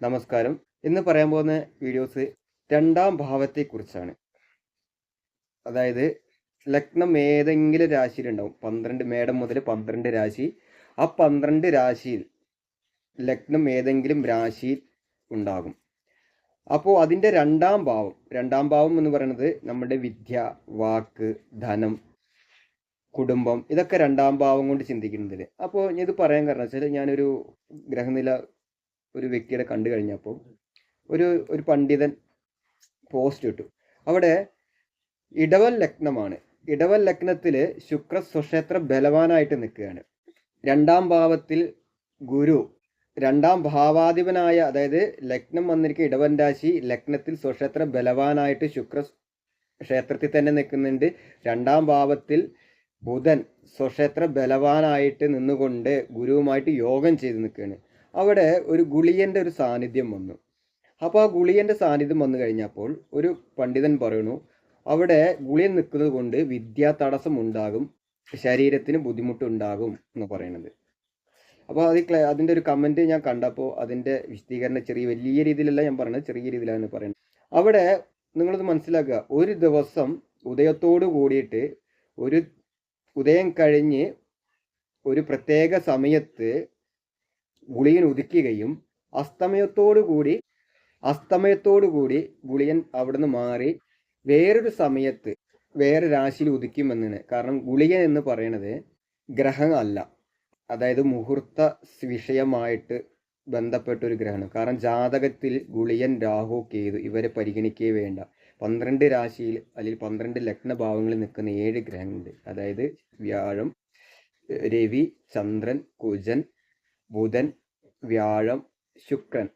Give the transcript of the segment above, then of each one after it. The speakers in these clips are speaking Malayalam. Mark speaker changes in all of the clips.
Speaker 1: നമസ്കാരം. ഇന്ന് പറയാൻ പോകുന്ന വീഡിയോസ് രണ്ടാം ഭാവത്തെക്കുറിച്ചാണ്. അതായത് ലഗ്നം ഏതെങ്കിലും രാശിയിലുണ്ടാവും. പന്ത്രണ്ട് മേടം മുതൽ പന്ത്രണ്ട് രാശി. ആ പന്ത്രണ്ട് രാശിയിൽ ലഗ്നം ഏതെങ്കിലും രാശിയിൽ ഉണ്ടാകും. അപ്പോൾ അതിന്റെ രണ്ടാം ഭാവം രണ്ടാം ഭാവം എന്ന് പറയുന്നത് നമ്മുടെ വിദ്യ വാക്ക് ധനം കുടുംബം ഇതൊക്കെ രണ്ടാം ഭാവം കൊണ്ട് ചിന്തിക്കുന്നതിൽ അപ്പോൾ ഇത് പറയാൻ കാരണം വെച്ചാൽ ഞാനൊരു ഗ്രഹനില ഒരു വ്യക്തിയുടെ കണ്ടു കഴിഞ്ഞപ്പോൾ ഒരു ഒരു പണ്ഡിതൻ പോസ്റ്റ് ഇട്ടു. അവിടെ ഇടവൽ ലഗ്നമാണ്. ഇടവൽ ലഗ്നത്തിൽ ശുക്ര സ്വക്ഷേത്ര ബലവാനായിട്ട് നിൽക്കുകയാണ്. രണ്ടാം ഭാവത്തിൽ ഗുരു രണ്ടാം ഭാവാധിപനായ അതായത് ലഗ്നം വന്നിരിക്കുന്ന ഇടവൻ രാശി ലഗ്നത്തിൽ സ്വക്ഷേത്ര ബലവാനായിട്ട് ശുക്ര ക്ഷേത്രത്തിൽ തന്നെ നിൽക്കുന്നുണ്ട്. രണ്ടാം ഭാവത്തിൽ ബുധൻ സ്വക്ഷേത്ര ബലവാനായിട്ട് നിന്നുകൊണ്ട് ഗുരുവുമായിട്ട് യോഗം ചെയ്ത് നിൽക്കുകയാണ്. അവിടെ ഒരു ഗുളിയന്റെ ഒരു സാന്നിധ്യം വന്നു. അപ്പോൾ ആ ഗുളിയന്റെ സാന്നിധ്യം വന്നു കഴിഞ്ഞപ്പോൾ ഒരു പണ്ഡിതൻ പറയുന്നു അവിടെ ഗുളിയൻ നിൽക്കുന്നത് കൊണ്ട് വിദ്യാ തടസ്സം ഉണ്ടാകും ശരീരത്തിന് ബുദ്ധിമുട്ടുണ്ടാകും എന്ന് പറയുന്നത്. അപ്പോൾ അത് അതിന്റെ ഒരു കമന്റ് ഞാൻ കണ്ടപ്പോൾ അതിന്റെ വിശദീകരണം ചെറിയ വലിയ രീതിയിലല്ല ഞാൻ പറയുന്നത് ചെറിയ രീതിയിലാണ് പറയുന്നത്. അവിടെ നിങ്ങളത് മനസ്സിലാക്കുക ഒരു ദിവസം ഉദയത്തോട് കൂടിയിട്ട് ഒരു ഉദയം കഴിഞ്ഞ് ഒരു പ്രത്യേക സമയത്ത് ഗുളിയൻ ഉദിക്കുകയും അസ്തമയത്തോടു കൂടി അസ്തമയത്തോടു കൂടി ഗുളിയൻ അവിടുന്ന് മാറി വേറൊരു സമയത്ത് വേറെ രാശിയിൽ ഉദിക്കുമെന്നാണ്. കാരണം ഗുളിയൻ എന്ന് പറയുന്നത് ഗ്രഹമല്ല അതായത് മുഹൂർത്ത വിഷയമായിട്ട് ബന്ധപ്പെട്ട ഒരു ഗ്രഹമാണ്. കാരണം ജാതകത്തിൽ ഗുളിയൻ രാഹു കേതു ഇവരെ പരിഗണിക്കേ വേണ്ട. പന്ത്രണ്ട് രാശിയിൽ അല്ലെങ്കിൽ പന്ത്രണ്ട് ലഗ്നഭാവങ്ങളിൽ നിൽക്കുന്ന ഏഴ് ഗ്രഹങ്ങളുണ്ട്. അതായത് വ്യാഴം രവി ചന്ദ്രൻ കുജൻ ബുധൻ വ്യാഴം ശുക്രൻ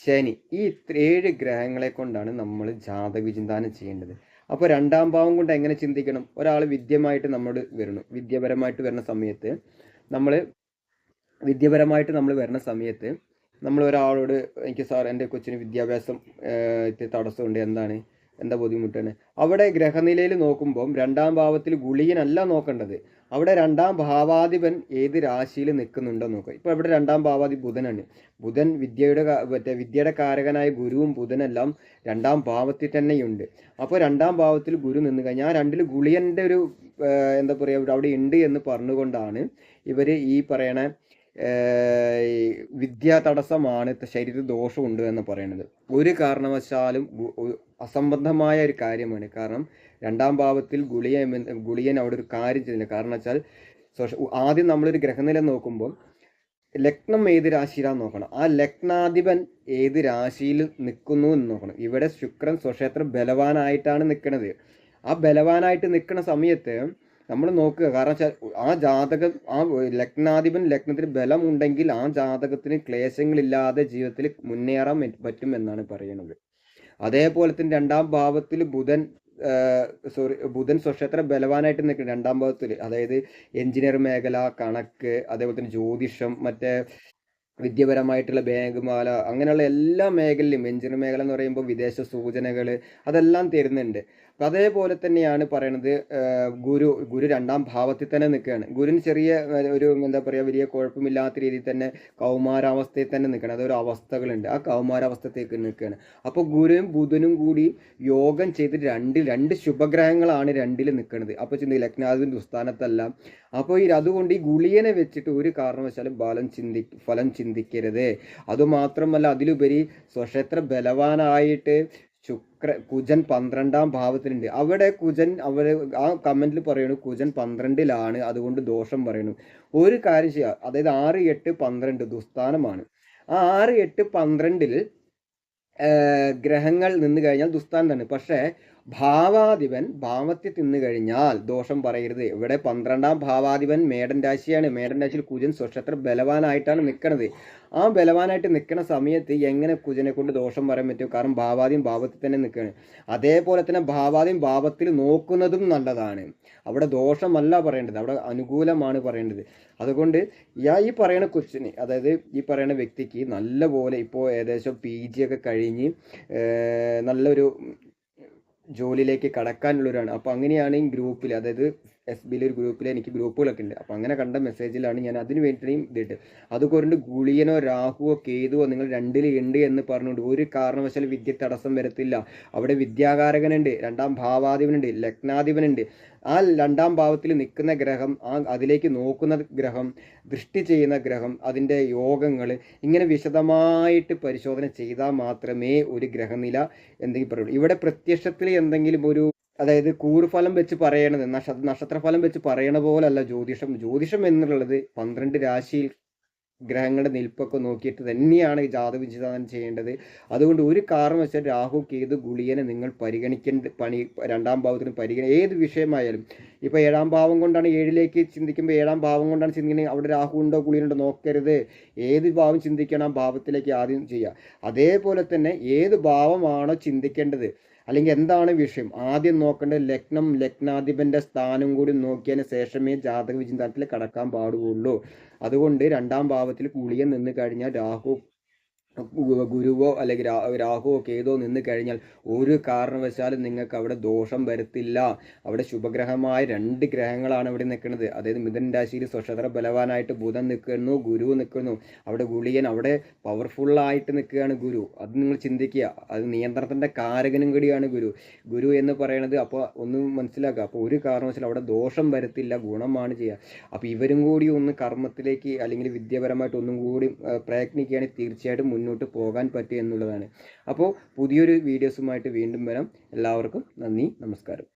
Speaker 1: ശനി ഈ ഏഴ് ഗ്രഹങ്ങളെ കൊണ്ടാണ് നമ്മൾ ജാതക വിചിന്താനം ചെയ്യേണ്ടത്. അപ്പോൾ രണ്ടാം ഭാവം കൊണ്ട് എങ്ങനെ ചിന്തിക്കണം? ഒരാൾ വിദ്യമായിട്ട് നമ്മൾ വരണം. വിദ്യാപരമായിട്ട് വരുന്ന സമയത്ത് നമ്മൾ വിദ്യാപരമായിട്ട് നമ്മൾ വരുന്ന സമയത്ത് നമ്മൾ ഒരാളോട് എനിക്ക് സാർ എന്റെ കൊച്ചിന് വിദ്യാഭ്യാസം തടസ്സമുണ്ട് എന്താണ്? എന്താ ബുദ്ധിമുട്ടാണ് അവിടെ ഗ്രഹനിലയിൽ നോക്കുമ്പം രണ്ടാം ഭാവത്തിൽ ഗുളിയനല്ല നോക്കേണ്ടത്. അവിടെ രണ്ടാം ഭാവാധിപൻ ഏത് രാശിയിൽ നിൽക്കുന്നുണ്ടോ നോക്കുക. ഇപ്പോൾ ഇവിടെ രണ്ടാം ഭാവാധി ബുധനാണ്. ബുധൻ വിദ്യയുടെ മറ്റേ വിദ്യയുടെ കാരകനായ ഗുരുവും ബുധനെല്ലാം രണ്ടാം ഭാവത്തിൽ തന്നെയുണ്ട്. അപ്പോൾ രണ്ടാം ഭാവത്തിൽ ഗുരു നിന്ന് കഴിഞ്ഞാൽ രണ്ടിൽ ഗുളിയന്റെ ഒരു എന്താ പറയുക അവിടെ ഉണ്ട് എന്ന് പറഞ്ഞുകൊണ്ടാണ് ഇവർ ഈ പറയണ വിദ്യാ തടസ്സമാണ് ശരീര ദോഷമുണ്ട് എന്ന് പറയുന്നത്. ഒരു കാരണവശാലും അസംബന്ധമായ ഒരു കാര്യമാണ്. കാരണം രണ്ടാം ഭാവത്തിൽ ഗുളിയ ഗുളിയൻ അവിടെ ഒരു കാര്യം ചെയ്യുന്നില്ല കാരണം വെച്ചാൽ ആദ്യം നമ്മളൊരു ഗ്രഹനില നോക്കുമ്പോൾ ലഗ്നം ഏത് രാശിയിലാന്ന് നോക്കണം. ആ ലഗ്നാധിപൻ ഏത് രാശിയിൽ നിൽക്കുന്നു എന്ന് നോക്കണം. ഇവിടെ ശുക്രൻ സ്വക്ഷേത്രം ബലവാനായിട്ടാണ് നിൽക്കുന്നത്. ആ ബലവാനായിട്ട് നിൽക്കുന്ന സമയത്ത് നമ്മൾ നോക്കുക. കാരണം വെച്ചാൽ ആ ജാതകം ആ ലഗ്നാധിപൻ ലഗ്നത്തിന് ബലമുണ്ടെങ്കിൽ ആ ജാതകത്തിന് ക്ലേശങ്ങളില്ലാതെ ജീവിതത്തിൽ മുന്നേറാൻ പറ്റും എന്നാണ് പറയുന്നത്. അതേപോലെ തന്നെ രണ്ടാം ഭാവത്തിൽ ബുധൻ സോറി ബുധൻ സ്വക്ഷേത്ര ബലവാനായിട്ട് നിൽക്കുന്നത് രണ്ടാം ഭാഗത്തിൽ അതായത് എഞ്ചിനീയർ മേഖല കണക്ക് അതേപോലെ തന്നെ ജ്യോതിഷം മറ്റേ വിദ്യാപരമായിട്ടുള്ള ബാങ്ക്മാല അങ്ങനെയുള്ള എല്ലാ മേഖലയിലും എഞ്ചിനീയർ മേഖല എന്ന് പറയുമ്പോൾ വിദേശ സൂചനകൾ അതെല്ലാം തരുന്നുണ്ട്. അപ്പം അതേപോലെ തന്നെയാണ് പറയണത് ഗുരു ഗുരു രണ്ടാം ഭാവത്തിൽ തന്നെ നിൽക്കുകയാണ്. ഗുരു ചെറിയ ഒരു എന്താ പറയുക വലിയ കുഴപ്പമില്ലാത്ത രീതിയിൽ തന്നെ കൗമാരാവസ്ഥയിൽ തന്നെ നിൽക്കണം അതൊരു അവസ്ഥകളുണ്ട്. ആ കൗമാരാവസ്ഥത്തേക്ക് നിൽക്കുകയാണ്. അപ്പോൾ ഗുരുവും ബുധനും കൂടി യോഗം ചെയ്ത് രണ്ടിൽ രണ്ട് ശുഭഗ്രഹങ്ങളാണ് രണ്ടിൽ നിൽക്കുന്നത് അപ്പോൾ ചിന്തി ലഗ്നാഥിന്റെ ദുസ്ഥാനത്തല്ല അപ്പോൾ ഈ അതുകൊണ്ട് ഈ ഗുളിയനെ വെച്ചിട്ട് ഒരു കാരണവശാലും ബലം ചിന്തി ഫലം ചിന്തിക്കരുത്. അതുമാത്രമല്ല അതിലുപരി സ്വക്ഷേത്ര ബലവാനായിട്ട് ശുക്ര കുജൻ പന്ത്രണ്ടാം ഭാവത്തിലുണ്ട്. അവിടെ കുജൻ അവർ ആ കമന്റിൽ പറയുന്നു കുജൻ പന്ത്രണ്ടിലാണ് അതുകൊണ്ട് ദോഷം പറയുന്നു ഒരു കാര്യം ചെയ്യുക അതായത് ആറ് എട്ട് പന്ത്രണ്ട് ദുസ്ഥാനമാണ്. ആ ആറ് എട്ട് പന്ത്രണ്ടിൽ ഗ്രഹങ്ങൾ നിന്ന് കഴിഞ്ഞാൽ ദുസ്ഥാനം തന്നെ പക്ഷേ ഭാവാധിപൻ ഭാവത്തിൽ തിന്നു കഴിഞ്ഞാൽ ദോഷം പറയരുത്. ഇവിടെ പന്ത്രണ്ടാം ഭാവാധിപൻ മേടൻ രാശിയാണ്. മേടൻ രാശിയിൽ കുജൻ സ്വക്ഷത്ര ബലവാനായിട്ടാണ് നിൽക്കുന്നത് ആ ബലവാനായിട്ട് നിൽക്കുന്ന സമയത്ത് എങ്ങനെ കുജനെ കൊണ്ട് ദോഷം പറയാൻ പറ്റും? കാരണം ഭാവാദ്യം ഭാവത്തിൽ തന്നെ നിൽക്കുകയാണ്. അതേപോലെ തന്നെ ഭാവാദ്യം ഭാവത്തിൽ നോക്കുന്നതും നല്ലതാണ്. അവിടെ ദോഷമല്ല പറയേണ്ടത്. അവിടെ അനുകൂലമാണ് പറയേണ്ടത്. അതുകൊണ്ട് ഞാൻ ഈ പറയുന്ന കൊച്ചിന് അതായത് ഈ പറയുന്ന വ്യക്തിക്ക് നല്ലപോലെ ഇപ്പോൾ ഏകദേശം പി ജി ഒക്കെ കഴിഞ്ഞ് നല്ലൊരു ജോലിയിലേക്ക് കടക്കാനുള്ളവരാണ്. അപ്പോൾ അങ്ങനെയാണ് ഈ ഗ്രൂപ്പിൽ അതായത് എസ് ബിയിലെ ഒരു ഗ്രൂപ്പിൽ എനിക്ക് ഗ്രൂപ്പുകളൊക്കെ ഉണ്ട്. അപ്പോൾ അങ്ങനെ കണ്ട മെസ്സേജിലാണ് ഞാൻ അതിന് വേണ്ടിയും ഇതിട്ട്. അതുകൊണ്ട് ഗുളിയനോ രാഹുവോ കേതുവോ നിങ്ങൾ രണ്ടിൽ ഉണ്ട് എന്ന് പറഞ്ഞുകൊണ്ട് ഒരു കാരണവശാലും വിദ്യ തടസ്സം വരത്തില്ല. അവിടെ വിദ്യാകാരകനുണ്ട് രണ്ടാം ഭാവാധിപനുണ്ട് ലഗ്നാധിപനുണ്ട്. ആ രണ്ടാം ഭാവത്തിൽ നിൽക്കുന്ന ഗ്രഹം ആ അതിലേക്ക് നോക്കുന്ന ഗ്രഹം ദൃഷ്ടി ചെയ്യുന്ന ഗ്രഹം അതിന്റെ യോഗങ്ങൾ ഇങ്ങനെ വിശദമായിട്ട് പരിശോധന ചെയ്താൽ മാത്രമേ ഒരു ഗ്രഹനില എന്തെങ്കിലും പറയുള്ളൂ. ഇവിടെ പ്രത്യക്ഷത്തിൽ എന്തെങ്കിലും ഒരു അതായത് കൂറുഫലം വെച്ച് പറയണത് നക്ഷ നക്ഷത്രഫലം വെച്ച് പറയണ പോലല്ല ജ്യോതിഷം. ജ്യോതിഷം എന്നുള്ളത് പന്ത്രണ്ട് രാശിയിൽ ഗ്രഹങ്ങളുടെ നിൽപ്പൊക്കെ നോക്കിയിട്ട് തന്നെയാണ് ജാതക വിചിതാനം ചെയ്യേണ്ടത്. അതുകൊണ്ട് ഒരു കാരണം വെച്ചാൽ രാഹു കേതു ഗുളിയനെ നിങ്ങൾ പരിഗണിക്കേണ്ട പണി രണ്ടാം ഭാവത്തിന് പരിഗണി ഏത് വിഷയമായാലും. ഇപ്പോൾ ഏഴാം ഭാവം കൊണ്ടാണ് ഏഴിലേക്ക് ചിന്തിക്കുമ്പോൾ ഏഴാം ഭാവം കൊണ്ടാണ് ചിന്തിക്കുന്നത് അവിടെ രാഹു ഉണ്ടോ ഗുളിയനുണ്ടോ നോക്കരുത്. ഏത് ഭാവം ചിന്തിക്കണം ആ ഭാവത്തിലേക്ക് ആദ്യം ചെയ്യുക. അതേപോലെ തന്നെ ഏത് ഭാവമാണോ ചിന്തിക്കേണ്ടത്. അല്ലെങ്കിൽ എന്താണ് വിഷയം? ആദ്യം നോക്കേണ്ടത് ലഗ്നം ലഗ്നാധിപന്റെ സ്ഥാനം കൂടി നോക്കിയതിന് ശേഷമേ ജാതക വിചിന്തനത്തിൽ കടക്കാൻ പാടുള്ളൂ. അതുകൊണ്ട് രണ്ടാം ഭാവത്തിൽ കുളിയൻ നിന്ന് കഴിഞ്ഞാൽ രാഹു ഗുരുവോ അല്ലെങ്കിൽ രാഹുവോ കേതോ നിന്ന് കഴിഞ്ഞാൽ ഒരു കാരണവശാലും നിങ്ങൾക്ക് അവിടെ ദോഷം വരത്തില്ല. അവിടെ ശുഭഗ്രഹമായ രണ്ട് ഗ്രഹങ്ങളാണ് ഇവിടെ നിൽക്കുന്നത്. അതായത് മിഥുൻ രാശിയിൽ സ്വക്ഷത്ര ബലവാനായിട്ട് ബുധൻ നിൽക്കുന്നു ഗുരു നിൽക്കുന്നു. അവിടെ ഗുളിയൻ അവിടെ പവർഫുള്ളായിട്ട് നിൽക്കുകയാണ് ഗുരു. അത് നിങ്ങൾ ചിന്തിക്കുക. അത് നിയന്ത്രണത്തിന്റെ കാരകനും കൂടിയാണ് ഗുരു. ഗുരു എന്ന് പറയുന്നത് അപ്പോൾ ഒന്ന് മനസ്സിലാക്കുക. അപ്പോൾ ഒരു കാരണവശാലും അവിടെ ദോഷം വരത്തില്ല ഗുണമാണ് ചെയ്യുക. അപ്പോൾ ഇവരും കൂടി ഒന്ന് കർമ്മത്തിലേക്ക് അല്ലെങ്കിൽ വിദ്യാപരമായിട്ട് ഒന്നും കൂടി പ്രയത്നിക്കുകയാണെങ്കിൽ തീർച്ചയായിട്ടും പോകാൻ പറ്റുക എന്നുള്ളതാണ്. അപ്പോൾ പുതിയൊരു വീഡിയോസുമായിട്ട് വീണ്ടും വരാം. എല്ലാവർക്കും നന്ദി നമസ്കാരം.